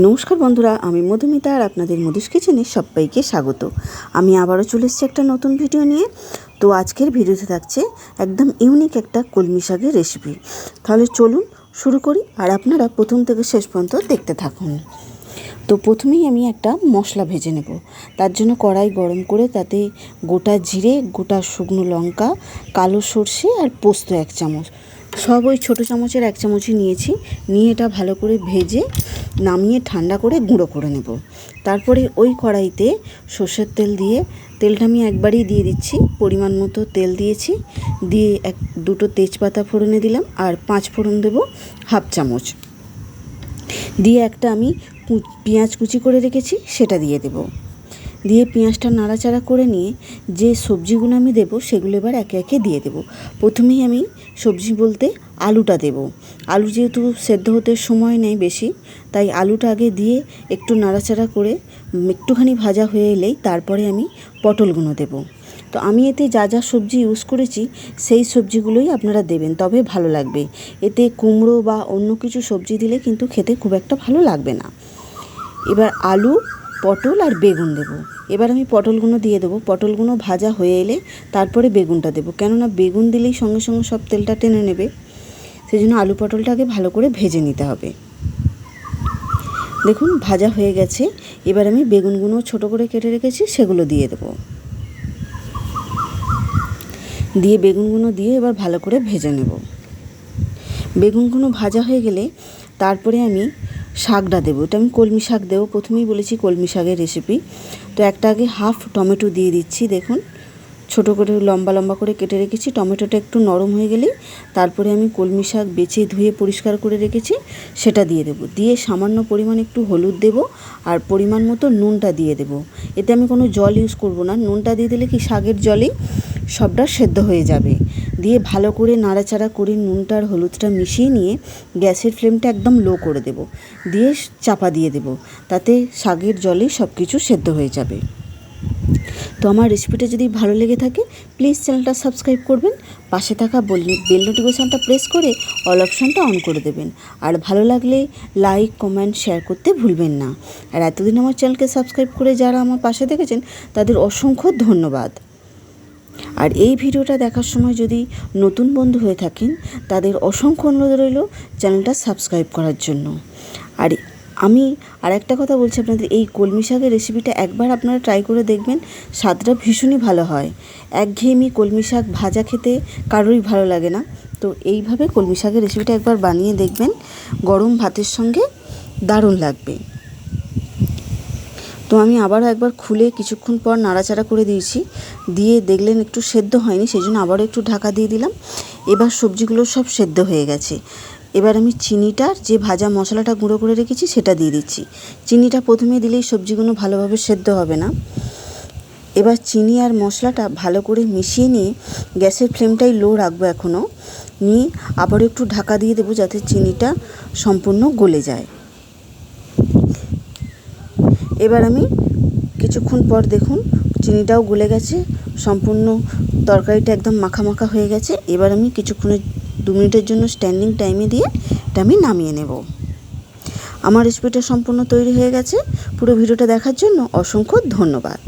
নমস্কার বন্ধুরা, আমি মধুমিতা আর আপনাদের মধুস কিচেনে সবাইকে স্বাগত। আমি আবারও চলে এসেছি একটা নতুন ভিডিও নিয়ে। তো আজকের ভিডিওতে থাকছে একদম ইউনিক একটা কলমি শাকের রেসিপি তাহলে চলুন শুরু করি আর আপনারা প্রথম থেকে শেষ পর্যন্ত দেখতে থাকুন। তো প্রথমেই আমি একটা মশলা ভেজে নেব। তার জন্য কড়াই গরম করে তাতে গোটা জিরে, গোটা শুকনো লঙ্কা, কালো সর্ষে আর পোস্ত এক চামচ। সব ওই ছোটো চামচের এক চামচই নিয়েছি। নিয়ে এটা ভালো করে ভেজে নামিয়ে ঠান্ডা করে গুঁড়ো করে নেব। তারপরে ওই কড়াইতে সর্ষের তেল দিয়ে, তেলটা আমি একবারই দিয়ে দিচ্ছি, পরিমাণ মতো তেল দিয়েছি। দিয়ে এক, দুটো তেজপাতা ফোড়নে দিলাম আর পাঁচ ফোড়ন দেব হাফ চামচ। দিয়ে একটা আমি পেঁয়াজ কুচি করে রেখেছি, সেটা দিয়ে দেব। দিয়ে পেঁয়াজটা নাড়াচাড়া করে নিয়ে যে সবজিগুলো আমি দেবো সেগুলো এবার একে একে দিয়ে দেবো। প্রথমেই আমি সবজি বলতে আলুটা দেব। আলু যেহেতু সেদ্ধ হতে সময় নেই বেশি, তাই আলুটা আগে দিয়ে একটু নাড়াচাড়া করে একটুখানি ভাজা হয়ে এলেই তারপরে আমি পটলগুলো দেবো। তো আমি এতে যা যা সবজি ইউজ করেছি, সেই সবজিগুলোই আপনারা দেবেন, তবে ভালো লাগবে। এতে কুমড়ো বা অন্য কিছু সবজি দিলে কিন্তু খেতে খুব একটা ভালো লাগবে না। এবার আলু, পটল আর বেগুন দেবো। এবার আমি পটলগুলো দিয়ে দেবো। পটলগুলো ভাজা হয়ে এলে তারপরে বেগুনটা দেবো। কেননা বেগুন দিলেই সঙ্গে সঙ্গে সব তেলটা টেনে নেবে। সেই জন্য আলু পটলটাকে ভালো করে ভেজে নিতে হবে। দেখুন, ভাজা হয়ে গেছে। এবার আমি বেগুনগুলো ছোট করে কেটে রেখেছি, সেগুলো দিয়ে দেবো। দিয়ে বেগুনগুলো দিয়ে এবার ভালো করে ভেজে নেব। বেগুনগুলো ভাজা হয়ে গেলে তারপরে আমি শাকটা দেবো। এটা আমি কলমি শাক দেবো। প্রথমেই বলেছি কলমি শাকের রেসিপি তো একটা আগে হাফ টমেটো দিয়ে দিচ্ছি, দেখুন। ছোট করে লম্বা লম্বা করে কেটে রেখেছি। টমেটোটা একটু নরম হয়ে গেলেই তারপরে আমি কলমি শাক বেছে ধুয়ে পরিষ্কার করে রেখেছি, সেটা দিয়ে দেবো। দিয়ে সামান্য পরিমাণ একটু হলুদ দেবো আর পরিমাণ মতো নুনটা দিয়ে দেবো। এতে আমি কোনো জল ইউজ করব না। নুনটা দিয়ে দিলে কি শাকের জলেই সবটা সেদ্ধ হয়ে যাবে। দিয়ে ভালো করে নাড়াচাড়া করে নুনটা আর হলুদটা মিশিয়ে নিয়ে গ্যাসের ফ্লেমটা একদম লো করে দেব। দিয়ে চাপা দিয়ে দেব। তাতে শাকের জলেই সব কিছু সেদ্ধ হয়ে যাবে। তো আমার রেসিপিটা যদি ভালো লেগে থাকে প্লিজ চ্যানেলটা সাবস্ক্রাইব করবেন। পাশে থাকা বেল নোটিফিকেশানটা প্রেস করে অল অপশানটা অন করে দেবেন। আর ভালো লাগলে লাইক কমেন্ট শেয়ার করতে ভুলবেন না। আর এতদিন আমার চ্যানেলকে সাবস্ক্রাইব করে যারা আমার পাশে দেখেছেন, তাদের অসংখ্য ধন্যবাদ। আর এই ভিডিওটা দেখার সময় যদি নতুন বন্ধু হয়ে থাকেন, তাদের অসংখ্য অনুরোধ রইল চ্যানেলটা সাবস্ক্রাইব করার জন্য। আর আমি আর একটা কথা বলছি আপনাদের, এই কলমি শাকের রেসিপিটা একবার আপনারা ট্রাই করে দেখবেন, স্বাদটা ভীষণই ভালো হয়। একঘেয়েমি কলমি শাক ভাজা খেতে কারোরই ভালো লাগে না। তো এইভাবে কলমি শাকের রেসিপিটা একবার বানিয়ে দেখবেন, গরম ভাতের সঙ্গে দারুণ লাগবে। তো আমি আবারও একবার খুলে কিছুক্ষণ পর নাড়াচাড়া করে দিয়েছি। দিয়ে দেখলেন একটু সেদ্ধ হয়নি সেই জন্য আবারও একটু ঢাকা দিয়ে দিলাম। এবার সবজিগুলো সব সেদ্ধ হয়ে গেছে। এবার আমি চিনিটার যে ভাজা মশলাটা গুঁড়ো করে রেখেছি সেটা দিয়ে দিচ্ছি। চিনিটা প্রথমে দিলেই সবজিগুলো ভালোভাবে সেদ্ধ হবে না। এবার চিনি আর মশলাটা ভালো করে মিশিয়ে নিয়ে গ্যাসের ফ্লেমটাই লো রাখব এখনও। নিয়ে আবার একটু ঢাকা দিয়ে দেবো যাতে চিনিটা সম্পূর্ণ গলে যায়। এবার আমি কিছুক্ষণ পর দেখুন চিনিটাও গলে গেছে, সম্পূর্ণ তরকারিটা একদম মাখা মাখা হয়ে গেছে। এবার আমি কিছুক্ষণের, দু মিনিটের জন্য স্ট্যান্ডিং টাইমে দিয়ে এটা আমি নামিয়ে নেব। আমার রেসিপিটা সম্পূর্ণ তৈরি হয়ে গেছে। পুরো ভিডিওটা দেখার জন্য অসংখ্য ধন্যবাদ।